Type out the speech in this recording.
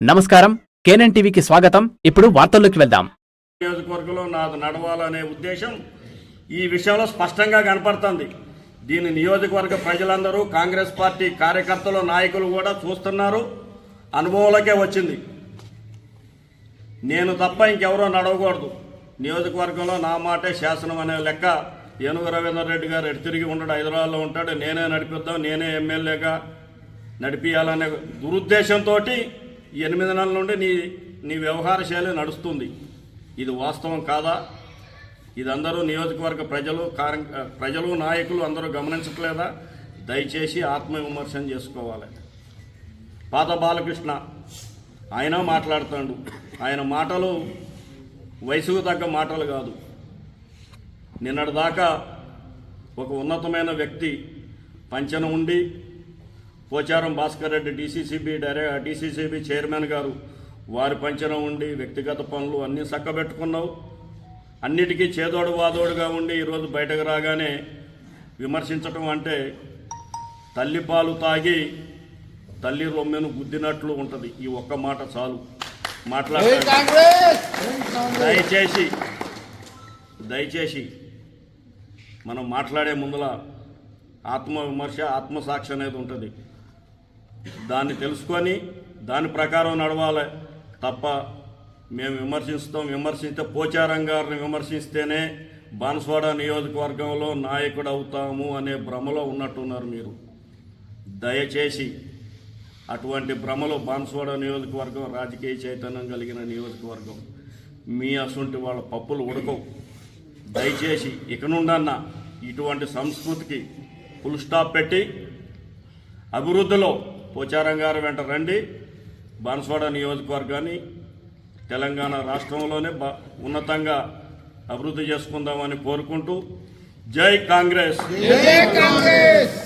నమస్కారం. కేనన్ టీవీకి స్వాగతం. ఇప్పుడు వార్తల్లోకి వెళ్దాం. నియోజకవర్గంలో నాకు నడవాలనే ఉద్దేశం ఈ విషయంలో స్పష్టంగా కనపడుతుంది. దీని నియోజకవర్గ ప్రజలందరూ కాంగ్రెస్ పార్టీ కార్యకర్తలు నాయకులు కూడా చూస్తున్నారు. అనుభవంలోకే వచ్చింది. నేను తప్ప ఇంకెవరో నడవకూడదు. నియోజకవర్గంలో నా మాటే శాసనం అనే లెక్క ఏనుగు రవీంద్ర రెడ్డి గారు ఎటు తిరిగి ఉంటాడు హైదరాబాద్లో ఉంటాడు. నేనే నడిపిద్దాం. నేనే ఎమ్మెల్యేగా నడిపియాలనే దురుద్దేశంతో ఈ ఎనిమిది నెలల నుండి నీ నీ వ్యవహార శైలి నడుస్తుంది. ఇది వాస్తవం కాదా? ఇది అందరూ నియోజకవర్గ ప్రజలు కారం- ప్రజలు నాయకులు అందరూ గమనించట్లేదా? దయచేసి ఆత్మవిమర్శన చేసుకోవాలి. పాత బాలకృష్ణ ఆయన మాట్లాడుతాడు. ఆయన మాటలు వయసుకు తగ్గ మాటలు కాదు. నిన్నటిదాకా ఒక ఉన్నతమైన వ్యక్తి పంచన ఉండి పోచారం భాస్కర్ రెడ్డి డీసీసీబీ డైరె డీసీసీబీ చైర్మన్ గారు. వారి పంచన ఉండి వ్యక్తిగత పనులు అన్నీ చక్కబెట్టుకున్నావు. అన్నిటికీ చేదోడు వాదోడుగా ఉండి ఈరోజు బయటకు రాగానే విమర్శించటం అంటే తల్లి పాలు తాగి తల్లి రొమ్మెను గుద్దినట్లు ఉంటుంది. ఈ ఒక్క మాట చాలు. మాట్లాడతాను. దయచేసి దయచేసి మనం మాట్లాడే ముందల ఆత్మవిమర్శ ఆత్మసాక్షి అనేది ఉంటుంది. దాన్ని తెలుసుకొని దాని ప్రకారం నడవాలి తప్ప మేము విమర్శిస్తాం. విమర్శిస్తే పోచారం గారిని విమర్శిస్తేనే బాన్స్వాడ నియోజకవర్గంలో నాయకుడు అవుతాము అనే భ్రమలో ఉన్నట్టున్నారు మీరు. దయచేసి అటువంటి భ్రమలో బాన్స్వాడ నియోజకవర్గం రాజకీయ చైతన్యం కలిగిన నియోజకవర్గం మీ అసొంటి వాళ్ళ పప్పులు ఉడకవు. దయచేసి ఇక నుండన్న ఇటువంటి సంస్కృతికి ఫుల్ స్టాప్ పెట్టి అభివృద్ధిలో పోచారం గారు వెంట రండి. బాన్స్వాడ నియోజకవర్గాన్ని తెలంగాణ రాష్ట్రంలోనే ఉన్నతంగా అభివృద్ధి చేసుకుందామని కోరుకుంటూ జై కాంగ్రెస్. జై కాంగ్రెస్!